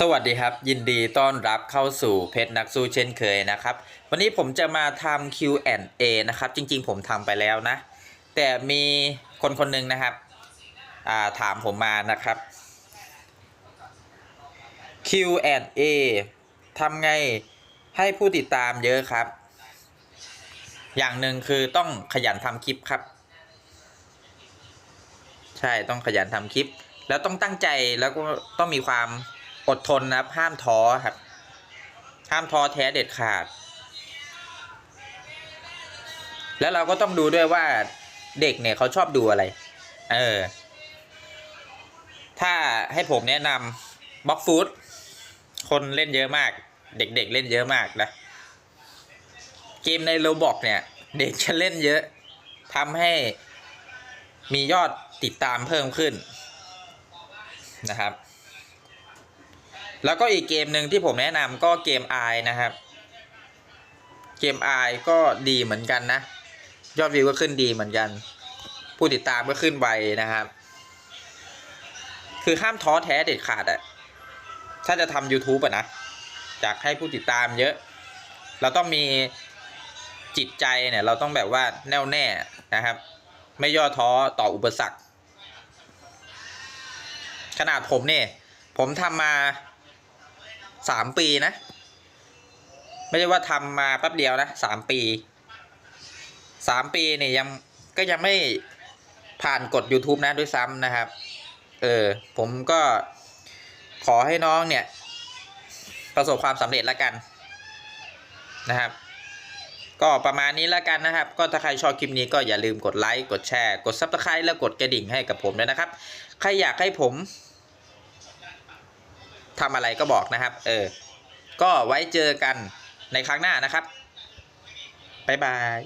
สวัสดีครับ ยินดีต้อนรับเข้าสู่เพชรนักสู้เช่นเคยนะครับ วันนี้ผมจะมาทำ Q&A นะครับ จริงๆ ผมทำไปแล้วนะ แต่มีคนคนหนึ่งนะครับาถามผมมานะครับ Q&A ทำไงให้ผู้ติดตามเยอะครับ อย่างหนึ่งคือต้องขยันทำคลิปครับ ใช่ต้องขยันทำคลิป แล้วต้องตั้งใจแล้วก็ต้องมีความ อดทนนะครับห้ามท้อครับ ห้ามท้อแท้เด็ดขาด แล้วเราก็ต้องดูด้วยว่าเด็กเนี่ยเขาชอบดูอะไร เออ ถ้าให้ผมแนะนำบล็อกฟูดคนเล่นเยอะมาก เด็กๆเล่นเยอะมากนะ เกมในโรบอกเนี่ย เด็กจะเล่นเยอะทำให้มียอดติดตามเพิ่มขึ้นนะครับ แล้วก็อีกเกมหนึ่งที่ผมแนะนำก็เกม i นะครับ เกม i ก็ดีเหมือนกันนะ ยอดวิวก็ขึ้นดีเหมือนกัน ผู้ติดตามก็ขึ้นไวนะครับ คือห้ามท้อแท้เด็ดขาดอะถ้าจะทำ YouTube อะนะอยากให้ผู้ติดตามเยอะ เราต้องมีจิตใจเนี่ย เราต้องแบบว่าแน่วแน่นะครับ ไม่ย่อท้อต่ออุปสรรค ขนาดผมเนี่ย ผมทำมา สามปีนะ ไม่ใช่ว่าทำมาแป๊บเดียวนะสามปีสามปีเนี่ยยังก็ยังไม่ผ่านกด YouTube นะด้วยซ้ำนะครับ เออ ผมก็ขอให้น้องเนี่ย ประสบความสำเร็จแล้วกันนะครับ ก็ประมาณนี้แล้วกันนะครับ ก็ถ้าใครชอบคลิปนี้ก็อย่าลืมกดไลค์ กดแชร์ กด Subscribe แล้วกดกระดิ่งให้กับผมด้วยนะครับ ใครอยากให้ผม ทำอะไรก็บอกนะครับ เออ ก็ไว้เจอกันในครั้งหน้านะครับ บ๊ายบาย